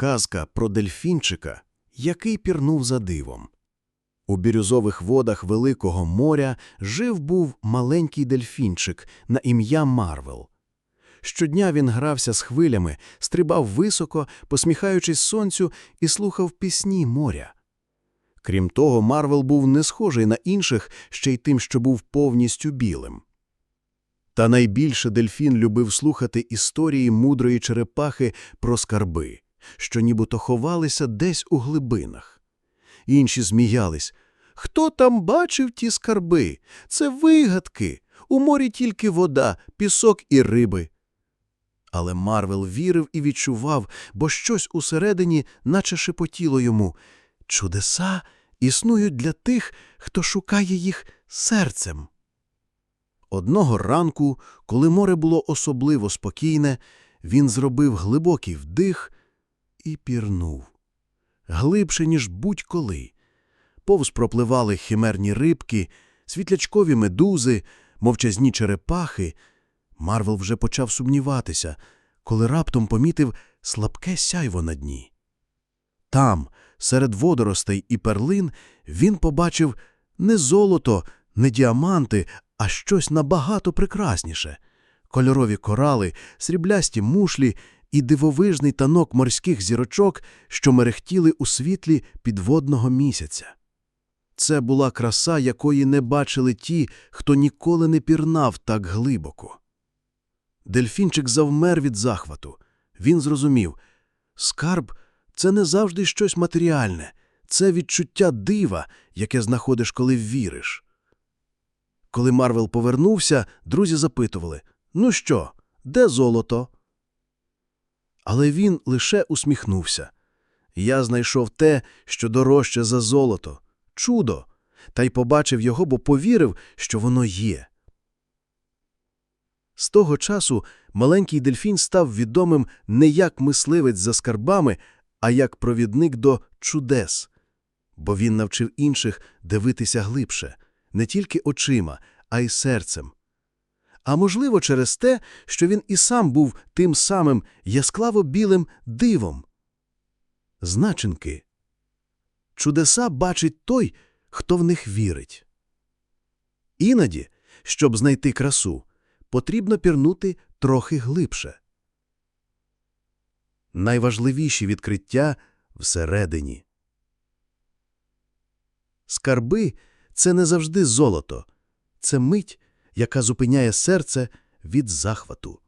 казка про дельфінчика, який пірнув за дивом. У бірюзових водах Великого моря жив був маленький дельфінчик на ім'я Марвел. Щодня він грався з хвилями, стрибав високо, посміхаючись сонцю, і слухав пісні моря. Крім того, Марвел був не схожий на інших, ще й тим, що був повністю білим. Та найбільше дельфін любив слухати історії мудрої черепахи про скарби, що нібито ховалися десь у глибинах. Інші зміялись. Хто там бачив ті скарби? Це вигадки. У морі тільки вода, пісок і риби. Але Марвел вірив і відчував, бо щось усередині наче шепотіло йому. Чудеса існують для тих, хто шукає їх серцем. Одного ранку, коли море було особливо спокійне, він зробив глибокий вдих і пірнув. Глибше, ніж будь-коли. Повз пропливали химерні рибки, світлячкові медузи, мовчазні черепахи. Марвел вже почав сумніватися, коли раптом помітив слабке сяйво на дні. Там, серед водоростей і перлин, він побачив не золото, не діаманти, а щось набагато прекрасніше — кольорові корали, сріблясті мушлі і дивовижний танок морських зірочок, що мерехтіли у світлі підводного місяця. Це була краса, якої не бачили ті, хто ніколи не пірнав так глибоко. Дельфінчик завмер від захвату. Він зрозумів — скарб — це не завжди щось матеріальне, це відчуття дива, яке знаходиш, коли віриш. Коли Марвел повернувся, друзі запитували «Ну що, де золото?» Але він лише усміхнувся. Я знайшов те, що дорожче за золото. Чудо! Та й побачив його, бо повірив, що воно є. З того часу маленький дельфін став відомим не як мисливець за скарбами, а як провідник до чудес, бо він навчив інших дивитися глибше, не тільки очима, а й серцем. А можливо, через те, що він і сам був тим самим ясклаво білим дивом. Значинки. Чудеса бачить той, хто в них вірить. Іноді, щоб знайти красу, потрібно пірнути трохи глибше. Найважливіші відкриття всередині. Скарби це не завжди золото, це мить, яка зупиняє серце від захвату.